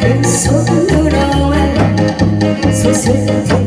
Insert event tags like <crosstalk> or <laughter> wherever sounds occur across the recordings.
작은 손으로만 소설된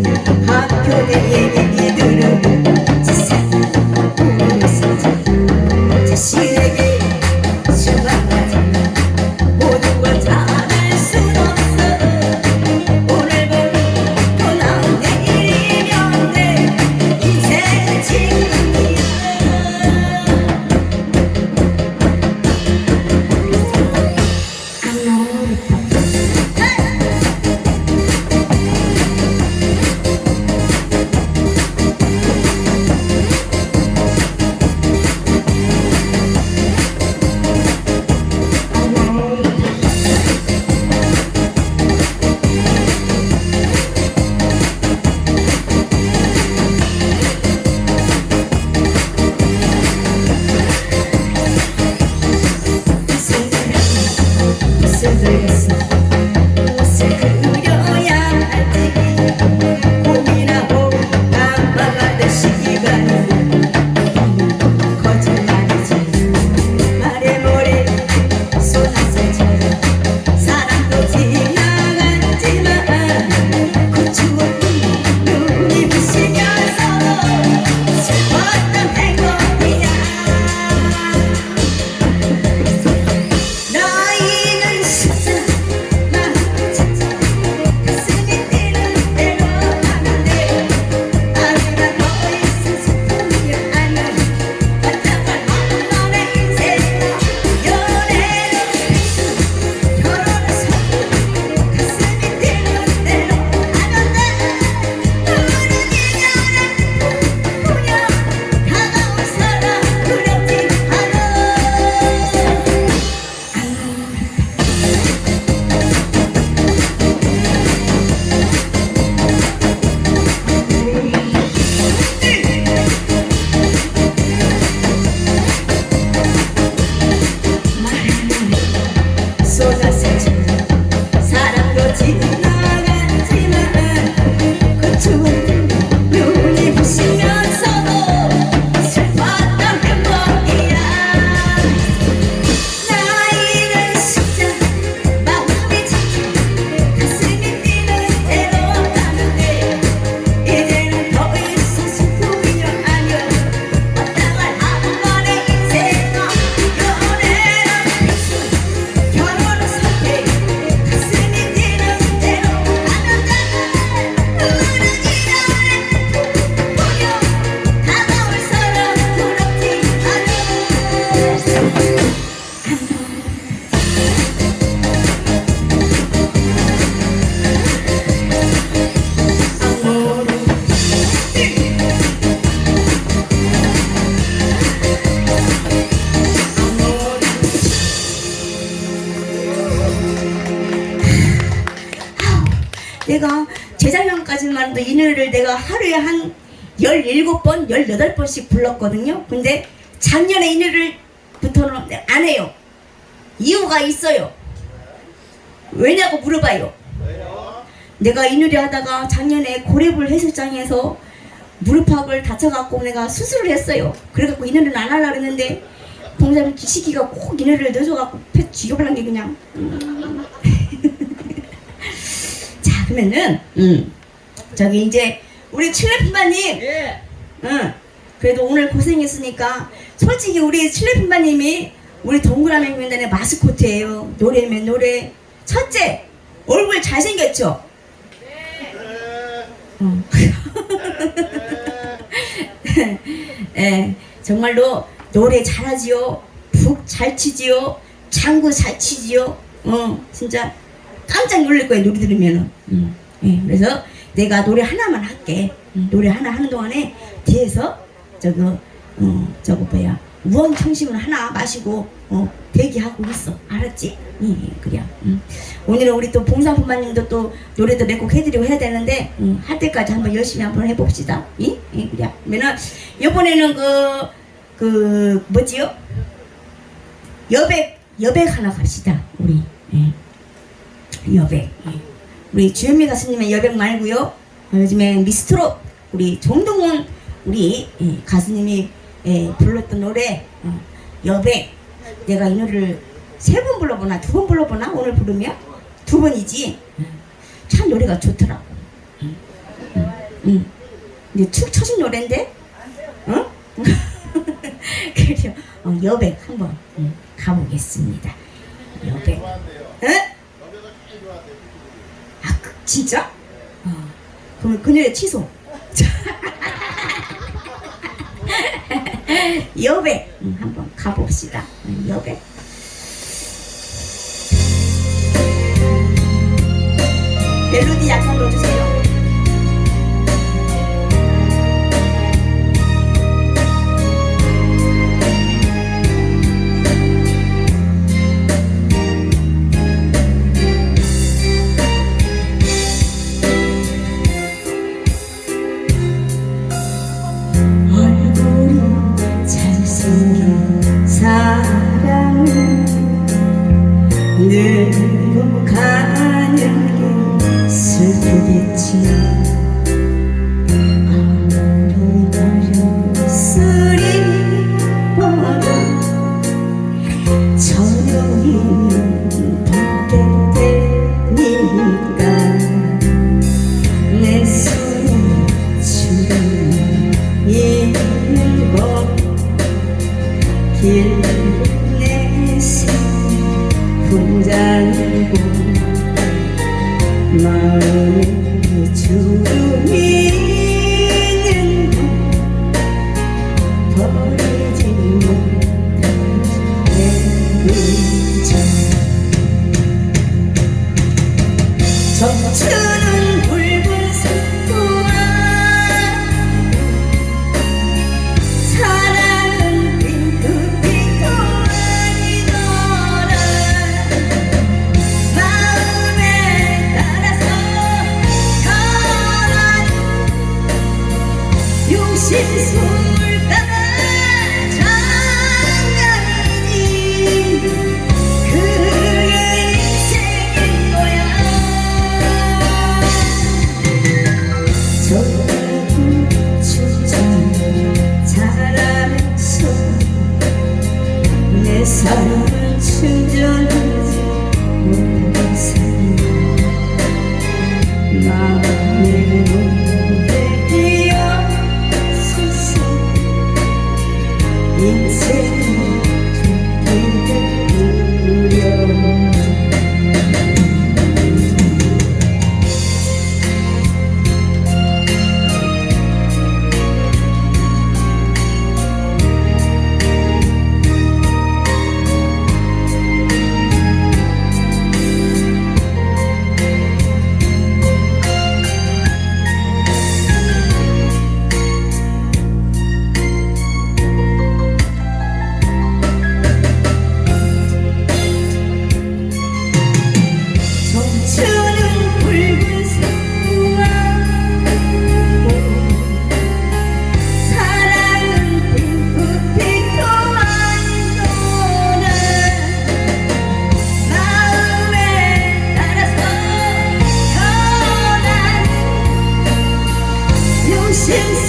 이 노래를 내가 하루에 한 17번, 18번씩 불렀거든요. 근데 작년에 이 노래부터는 안 해요. 이유가 있어요. 왜냐고 물어봐요. 내가 이 노래 하다가 작년에 고래불 해수장에서 무릎팍을 다쳐갖고 내가 수술을 했어요. 그래갖고 이 노래는 안 하려고 했는데 봉사님 기시기가 꼭 이 노래를 넣어줘갖고 패 죽여버린 게 그냥 음. <laughs> 자 그러면은 음 저기 이제 우리 칠레핀바님 예. 응 그래도 오늘 고생했으니까 솔직히 우리 칠레핀바님이 우리 동그라미 공연단의 마스코트예요 노래면 노래 첫째 얼굴 잘생겼죠 응. <laughs> 예, 정말로 노래 잘하지요. 푹잘 치지요. 장구 잘 치지요. 어, 진짜 깜짝 놀랄 거예요. 노래 들으면은. 음, 예, 그래서 내가 노래 하나만 할게. 음, 노래 하나 하는 동안에 뒤에서 저거 어, 저거 뭐야 우엉 청심을 하나 마시고 어, 대기하고 있어. 알았지? 예, 예, 그래. 음. 오늘은 우리 또 봉사부마님도 또 노래도 몇 곡 해드리고 해야 되는데 음, 할 때까지 한번 열심히 한번 해봅시다. 예? 예, 그래. 그러면은 이번에는 그, 그 뭐지요? 여백 여백 하나 갑시다. 우리 예. 여백. 예. 우리 주현미 가수님의 여백 말고요. 어, 요즘에 미스트롯 우리 정동원 우리 예, 가수님이 예, 불렀던 노래 어, 여백. 내가 이 노래를 세 번 불러보나 두 번 불러보나 오늘 부르면 두 번이지. 참 노래가 좋더라고. 응. 응. 응. 이제 축 처진 노래인데, 어? <laughs> 그래요. 어, 여백 한번 응, 가보겠습니다. 여백. 어? 진짜? 어. 그럼 그 노래 취소. <laughs> 여백 응, 한번 가봅시다. 응, 여백. 멜로디 약간 넣어주세요. 길내새 분장고 마음에 주름 since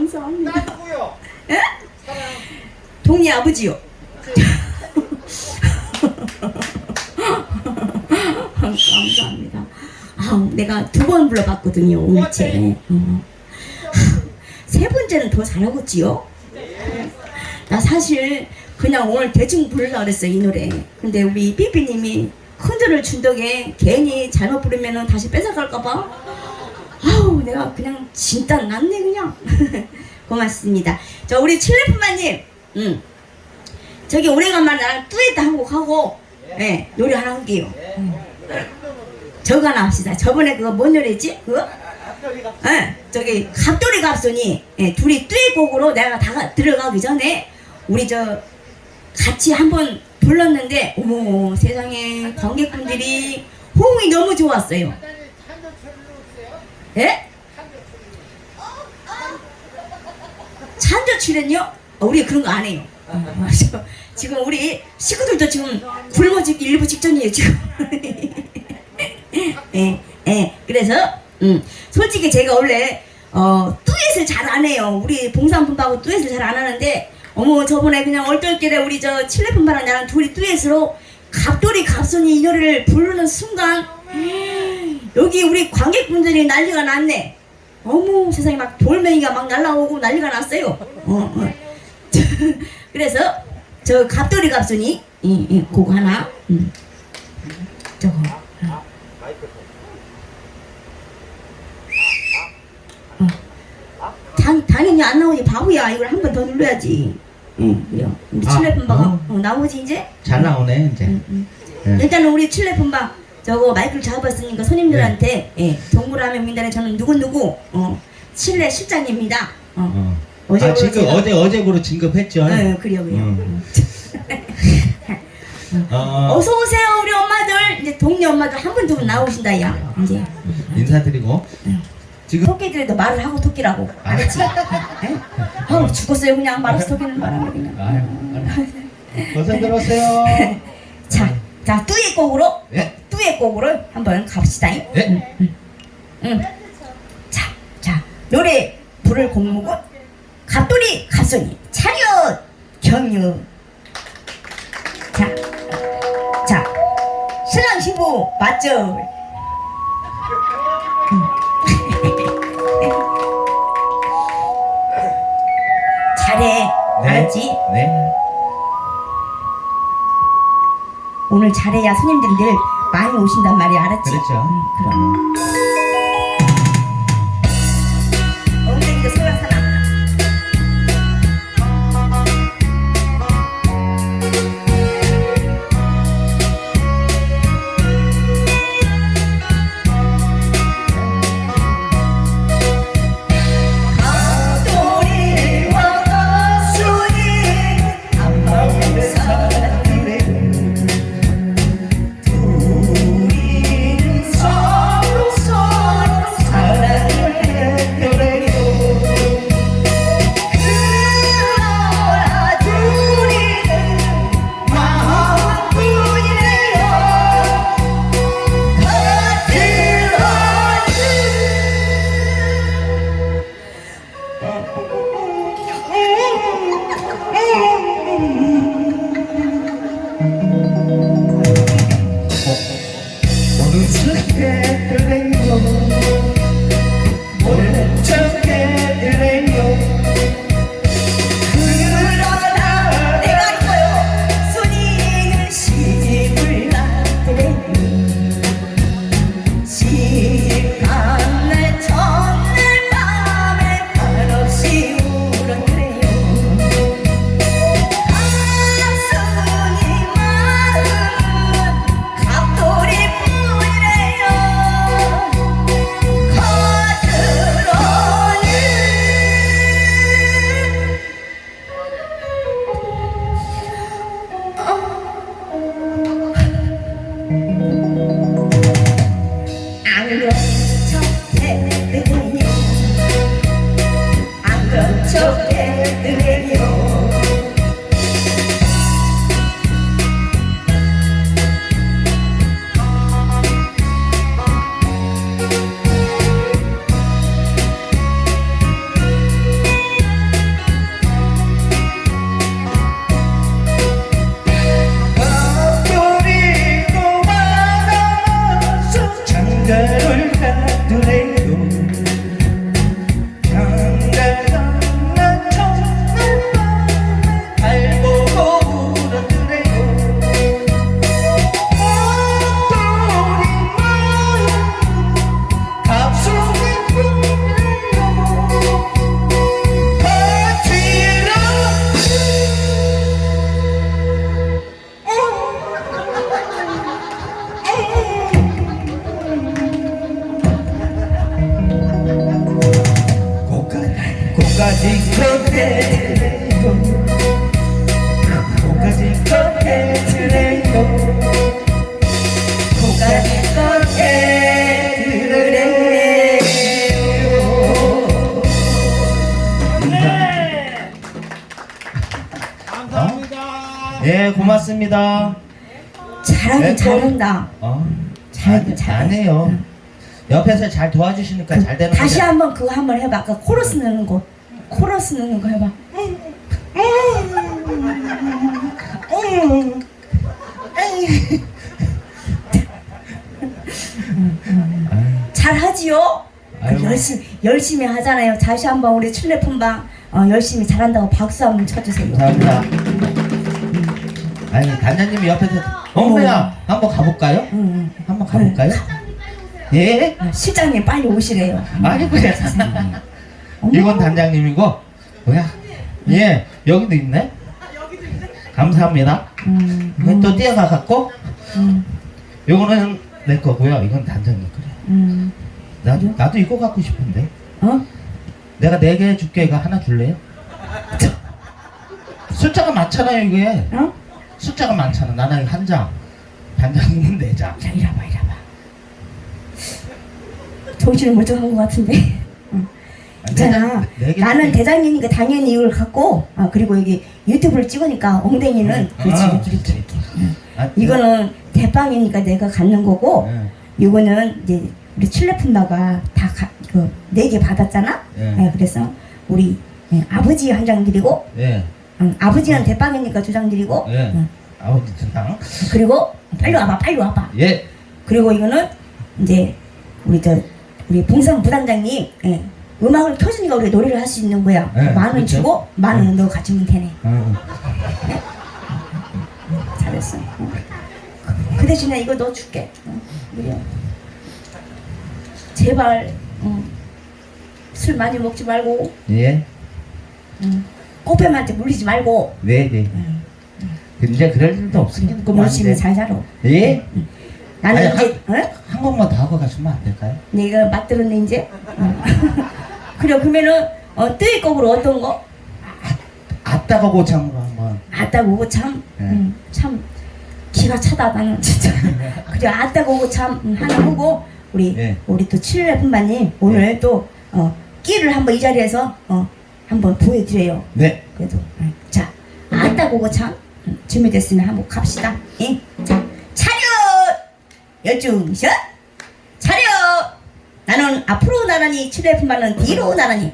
누구요? 예? 사랑. 동네 아버지요. <laughs> 감사합니다. 아, 내가 두 번 불러봤거든요, 오늘째. 어. <laughs> 세 번째는 더 잘하겠지요? 나 사실 그냥 오늘 대충 부르려고 그랬어, 이 노래. 근데 우리 삐삐님이 큰절을 준 덕에 괜히 잘못 부르면 다시 뺏어갈까봐. 내가 그냥 진짜 낫네, 그냥. <laughs> 고맙습니다. 저, 우리 칠레프마님, 음. 저기 오래간만에 나랑 듀엣 한곡 하고, 예, 노래 하나 할게요. 저거 하나 합시다. 저번에 그거 뭔 노래지? 그거? 예, 저기 갑돌이 갑손이 예, 둘이 듀엣곡으로 내가 다 들어가기 전에 우리 저 같이 한번 불렀는데 어머 세상에 관객분들이 호응이 너무 좋았어요. 예? 찬조 출연요? 어, 우리 그런 거 안 해요. 어, 저, 지금 우리 식구들도 지금 굶어 죽기 일부 직전이에요 지금. <laughs> 예, 예. 그래서 음, 솔직히 제가 원래 어 듀엣을 잘 안 해요. 우리 봉산분하고 듀엣을 잘 안 하는데 어머 저번에 그냥 얼떨결에 우리 저 칠레분바랑 나랑 둘이 듀엣으로 갑돌이 갑손이 이 노래를 부르는 순간 여기 우리 관객분들이 난리가 났네. 어머 세상에 막 돌멩이가 막 날라오고 난리가 났어요. 어, 어. <laughs> 그래서 저 갑돌이 갑순이 이, 이, 그거 하나 음. 저거. 어. 당, 당연히 안 나오지 바보야 이걸 한 번 더 눌러야지 응 그래요 우리 아, 칠레분바가 어. 어, 나오지 이제 잘 나오네 이제. 응, 응. 네. 일단은 우리 칠레 분바 저거 마이크를 잡았으니까 손님들한테 예, 동물하면 민단에 저는 누구누구 어, 칠레 실장입니다 어. 어. 어제 아 지금 제가- 어제 어제부로 진급했죠. 네, 그래요, 그래요. 음. <laughs> 어, 어서 오세요, 우리 엄마들. 이제 동네 엄마들 한 분 두 분 나오신다, 야. 이제 인사드리고 지금 토끼들도 말을 하고 토끼라고. 알았지? 에? 아우 죽었어요, 그냥 말없이 토끼는 바람에 그냥. 아유, 벌써 들었어요. <laughs> 자, 자 뚜엣곡으로, 네. 뚜엣곡으로 한번 갑시다. 네. 응. 자, 자 노래 부를 곡목은 갑돌이 갑손이 차렷 경유. 자, 자 신랑 신부 맞죠? <laughs> 잘해, 알았지? 네. 오늘 잘해야 손님들이 늘 많이 오신단 말이야, 알았지? 그렇죠. 응, 그럼. 감사합니다. 예 고맙습니다 잘하긴 네, 또- 잘한다. 어, 잘하긴 안- 잘해. 안 해요 옆에서 잘 도와주시니까 잘 되는 다시. 한번 그거 한번 해봐. 아까 코러스 넣는 거. 코러스 넣는 거 해봐. 잘하지요? 그 아이고. 열심히 열심히 하잖아요. 다시 한번 우리 칠레폰방 어, 열심히 잘한다고 박수 한번 쳐주세요. 감사합니다. 아니 단장님이 옆에서 어머야 한번 가볼까요? 응, 한번 가볼까요? 예? 응. 실장님 빨리 오시래요. 아니 그래. <laughs> 이건 단장님이고 뭐야? 예 여기도 있네. 감사합니다. 음, 이건 또 뛰어가 갖고 음, 요거는 내 거고요. 이건 단장님 거래. 음. 나도 나도 이거 갖고 싶은데. 어? 내가 네 개 줄게. 이거 하나 줄래요? 숫자가 많잖아요 이게. 어? 숫자가 많잖아. 나는 한 장, 단장님은 네 장. 자, 이리 와봐, 이리 와봐. 정신을 못 차린 것 같은데. 응. 있잖아. 네 개- 나는 네 개- 대장님이니까 당연히 이걸 갖고, 아, 그리고 여기 유튜브를 찍으니까 엉덩이는 그렇지, 아, 이렇게, 이렇게, 이렇게. 아, 이거는 대빵이니까 내가 갖는 거고, 네. 이거는 이제 우리 칠레푼다가 다그네개 받았잖아. 네. 예, 그래서 우리 예, 아버지 한 장 드리고, 예, 응, 아버지는 대빵이니까 두 장 드리고, 예. 응. 아버지 주상. 그리고 빨리 와봐, 빨리 와봐. 예. 그리고 이거는 이제 우리 저 우리 봉상 부단장님 예, 음악을 켜주니까 우리 노래를 할 수 있는 거야. 네, 만원 그렇죠. 주고 만 원은 너 가지면 되네. 어. 잘했어. 어. 그 대신에 이거 너 줄게. 어, 그래. 제발 어, 술 많이 먹지 말고 예. 음, 꽃뱀한테 물리지 말고 네, 네. 근데 그럴 일도 없으니까 뭐 열심히. 잘 살아. 예? 나는 아니, 이제 어? 한 번만 더 하고 가시면 안 될까요? 내가 맞들었네 이제. 어. <laughs> 그래 그러면은 어, 뜨일 거으로 어떤 거? 아따가 고창으로 한번. 아따고 참, 네. 음, 참 기가 차다 나는 진짜. <laughs> 그래 아따고 참 음, 하나 보고 우리 네. 우리 또 칠레 분마님 오늘 또 어, 끼를 한번 이 자리에서 어, 한번 보여드려요. 네. 그래도 음, 자 아따고 참 음, 준비됐으면 한번 갑시다. 예? 자 차렷 열중샷 차렷 나는 앞으로 나란히 칠레 분마는 뒤로 나란히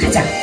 가자.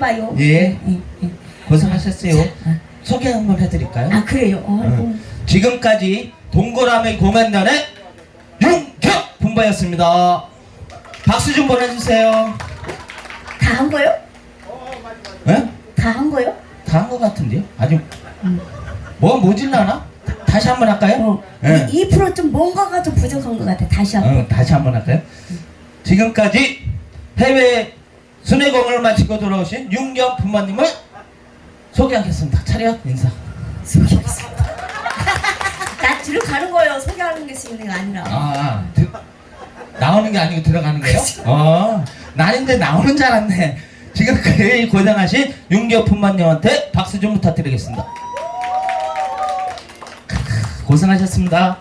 해봐요. 예. 예, 예. 고생하셨어요. 소개 한번 해드릴까요? 아 그래요. 어, 응. 지금까지 동그라미 공연단의 윤경 분바였습니다. 박수 좀 보내주세요. 다 한 거요? 예? 다 한 거요? 다 한 것 같은데요? 아주 뭐 모질라나? 다시 한번 할까요? 어. 예. 2%좀 뭔가가 좀 부족한 것 같아. 다시 한 번. 어, 다시 한번 할까요? 지금까지 해외 순회공을 마치고 돌아오신 윤경 부모님을 소개하겠습니다. 차렷 인사. 소개하겠습니다. <laughs> 나 뒤로 가는 거예요. 소개하는 게 있는 게 아니라. 아, 드, 나오는 게 아니고 들어가는 거예요? 어, 이제 나오는 줄 알았네. 지금까지 고생하신 윤경 부모님한테 박수 좀 부탁드리겠습니다. 고생하셨습니다.